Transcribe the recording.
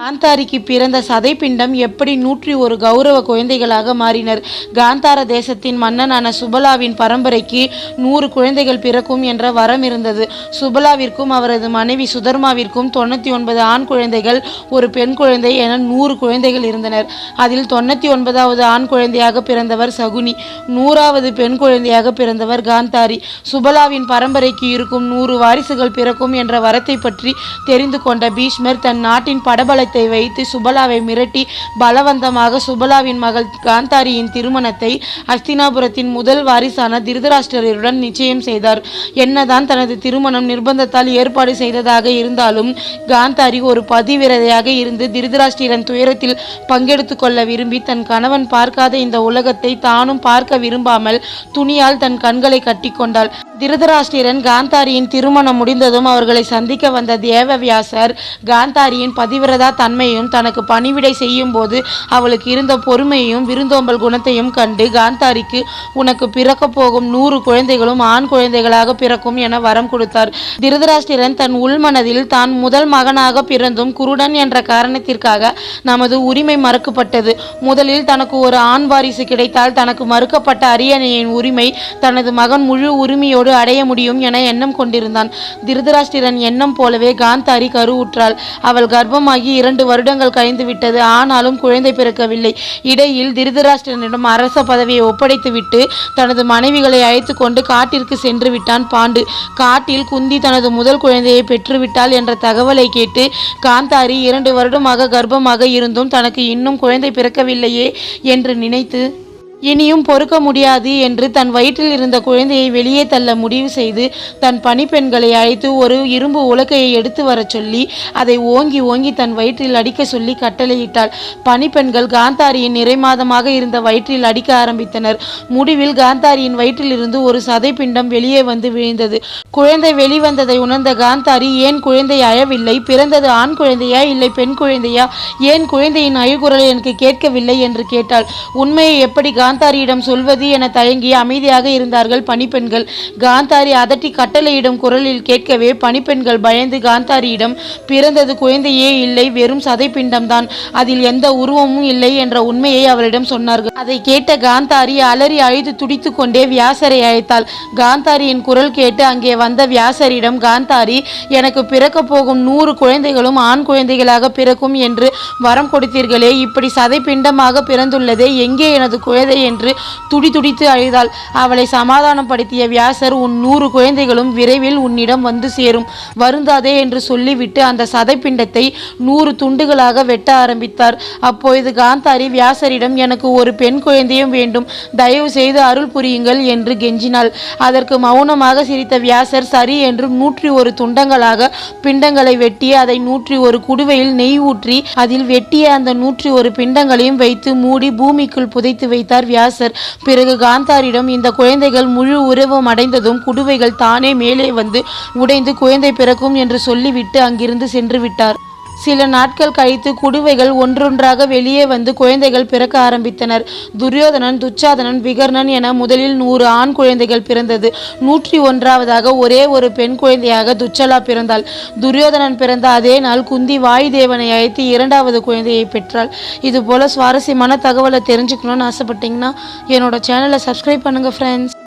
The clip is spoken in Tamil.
காந்தாரிக்கு பிறந்த சதைப்பிண்டம் எப்படி நூற்றி ஒரு கௌரவ குழந்தைகளாக மாறினர்? காந்தார தேசத்தின் மன்னனான சுபலாவின் பரம்பரைக்கு நூறு குழந்தைகள் பிறக்கும் என்ற வரம் இருந்தது. சுபலாவிற்கும் அவரது மனைவி சுதர்மாவிற்கும் தொண்ணூற்றி ஒன்பது ஆண் குழந்தைகள் ஒரு பெண் குழந்தை என நூறு குழந்தைகள் இருந்தனர். அதில் தொண்ணூற்றி ஒன்பதாவது ஆண் குழந்தையாக பிறந்தவர் சகுனி நூறாவது பெண் குழந்தையாக பிறந்தவர் காந்தாரி. சுபலாவின் பரம்பரைக்கு இருக்கும் நூறு வாரிசுகள் பிறக்கும் என்ற வரத்தை பற்றி தெரிந்து கொண்ட பீஷ்மர் தன் நாட்டின் படபல படபலத்தை வைத்து சுபலாவை மிரட்டி பலவந்தமாக சுபலாவின் மகள் காந்தாரியின் திருமணத்தை அஸ்தினாபுரத்தின் முதல் வாரிசான திருதராஷ்டிரருடன் நிச்சயம் செய்தார். என்னதான் தனது திருமணம் நிர்பந்தத்தால் ஏற்பாடு செய்ததாக இருந்தாலும் காந்தாரி ஒரு பதிவிரதையாக இருந்து திருதராஷ்டிரன் துயரத்தில் பங்கெடுத்து கொள்ள விரும்பி தன் கணவன் பார்க்காத இந்த உலகத்தை தானும் பார்க்க விரும்பாமல் துணியால் தன் கண்களை கட்டிக்கொண்டாள் திருதராஷ்டிரன் காந்தாரியின் திருமணம் முடிந்ததும் அவர்களை சந்திக்க வந்த தேவவியாசர் காந்தாரியின் பதிவிரதா தன்மையும் தனக்கு பணிவிடை செய்யும் போது அவளுக்கு இருந்த பொறுமையையும் விருந்தோம்பல் குணத்தையும் கண்டு காந்தாரிக்கு உனக்கு பிறக்கப் போகும் நூறு குழந்தைகளும் ஆண் குழந்தைகளாக பிறக்கும் என வரம் கொடுத்தார். திருதராஷ்டிரன் தன் உள்மனதில் தான் முதல் மகனாக பிறந்தும் குருடன் என்ற காரணத்திற்காக நமது உரிமை மறுக்கப்பட்டது. முதலில் தனக்கு ஒரு ஆண் வாரிசு கிடைத்தால் தனக்கு மறுக்கப்பட்ட அரியணையின் உரிமை தனது மகன் முழு உரிமையோடு அடைய முடியும் என எண்ணம் கொண்டிருந்தான். திருதராஷ்டிரன் எண்ணம் போலவே காந்தாரி கருவுற்றாள். அவள் கர்ப்பமாகி இரண்டு வருடங்கள் கழிந்து விட்டது. ஆனாலும் குழந்தை பிறக்கவில்லை. இடையில் திருதராஷ்டிரனிடம் அரச பதவியை ஒப்படைத்துவிட்டு தனது மனைவிகளை அழைத்து கொண்டு காட்டிற்கு சென்று விட்டான் பாண்டு. காட்டில் குந்தி தனது முதல் குழந்தையை பெற்றுவிட்டாள் என்ற தகவலை கேட்டு காந்தாரி இரண்டு வருடமாக கர்ப்பமாக இருந்தும் தனக்கு இன்னும் குழந்தை பிறக்கவில்லையே என்று நினைத்து இனியும் பொறுக்க முடியாது என்று தன் வயிற்றில் இருந்த குழந்தையை வெளியே தள்ள முடிவு செய்து தன் பணிப்பெண்களை அழைத்து ஒரு இரும்பு உலக்கையை எடுத்து வரச் சொல்லி அதை ஓங்கி ஓங்கி தன் வயிற்றில் அடிக்க சொல்லி கட்டளையிட்டாள். பணிப்பெண்கள் காந்தாரியின் நிறைமாதமாக இருந்த வயிற்றில் அடிக்க ஆரம்பித்தனர். முடிவில் காந்தாரியின் வயிற்றிலிருந்து ஒரு சதைப்பிண்டம் வெளியே வந்து விழுந்தது. குழந்தை வெளிவந்ததை உணர்ந்த காந்தாரி ஏன் குழந்தை அழவில்லை? பிறந்தது ஆண் குழந்தையா இல்லை பெண் குழந்தையா? ஏன் குழந்தையின் அழுகுரல் எனக்கு கேட்கவில்லை? என்று கேட்டாள். உண்மையை எப்படி காந்தாரியிடம் சொல்வது என தயங்கி அமைதியாக இருந்தார்கள் பணிப்பெண்கள். காந்தாரி அதட்டி கட்டளையிடும் குரலில் கேட்கவே பணிப்பெண்கள் பயந்து காந்தாரியிடம் பிறந்தது குழந்தையே இல்லை வெறும் சதைப்பிண்டம்தான். அதில் எந்த உருவமும் இல்லை என்ற உண்மையை அவளிடம் சொன்னார்கள். அதை கேட்ட காந்தாரி அலறி அழுது துடித்து கொண்டே வியாசரை அழைத்தாள். காந்தாரியின் குரல் கேட்டு அங்கே வந்த வியாசரிடம் காந்தாரி எனக்கு பிறக்க போகும் நூறு குழந்தைகளும் ஆண் குழந்தைகளாக பிறக்கும் என்று வரம் கொடுத்தீர்களே. இப்படி சதைப்பிண்டமாக பிறந்துள்ளதே எங்கே எனது குழந்தை என்று துடி துடித்து அழுதாள். அவளை சமாதானப்படுத்திய வியாசர் உன் நூறு குழந்தைகளும் விரைவில் உன்னிடம் வந்து சேரும். வருந்தாதே என்று சொல்லிவிட்டு அந்த சதைப்பிண்டத்தை நூறு துண்டுகளாக வெட்ட ஆரம்பித்தார். அப்பொழுது காந்தாரி வியாசரிடம் எனக்கு ஒரு பெண் குழந்தையும் வேண்டும். தயவு செய்து அருள் புரியுங்கள் என்று கெஞ்சினாள். அதற்கு மௌனமாக சிரித்த வியாசர் சரி என்று நூற்றி ஒரு துண்டங்களாக பிண்டங்களை வெட்டி அதை நூற்றி ஒரு குடுவையில் நெய் ஊற்றி அதில் வெட்டிய அந்த நூற்றி ஒரு பிண்டங்களையும் வைத்து மூடி பூமிக்குள் புதைத்து வைத்தார் வியாசர் பிறகு காந்தாரிடம் இந்த குழந்தைகள் முழு உருவம் அடைந்ததும் குடுவைகள் தானே மேலே வந்து உடைந்து குழந்தை பிறக்கும் என்று சொல்லிவிட்டு அங்கிருந்து சென்று விட்டார். சில நாட்கள் கழித்து குடுவைகள் ஒன்றொன்றாக வெளியே வந்து குழந்தைகள் பிறக்க ஆரம்பித்தனர். துரியோதனன் துச்சாதனன் விகர்ணன் என முதலில் நூறு ஆண் குழந்தைகள் பிறந்தது. நூற்றி ஒன்றாவதாக ஒரே ஒரு பெண் குழந்தையாக துச்சலா பிறந்தாள். துரியோதனன் பிறந்த அதே நாள் குந்தி வாயுதேவனை அழைத்து இரண்டாவது குழந்தையை பெற்றாள். இது போல சுவாரஸ்யமான தகவலை தெரிஞ்சுக்கணும்னு ஆசைப்பட்டீங்கன்னா என்னோட சேனலை சப்ஸ்கிரைப் பண்ணுங்கள் ஃப்ரெண்ட்ஸ்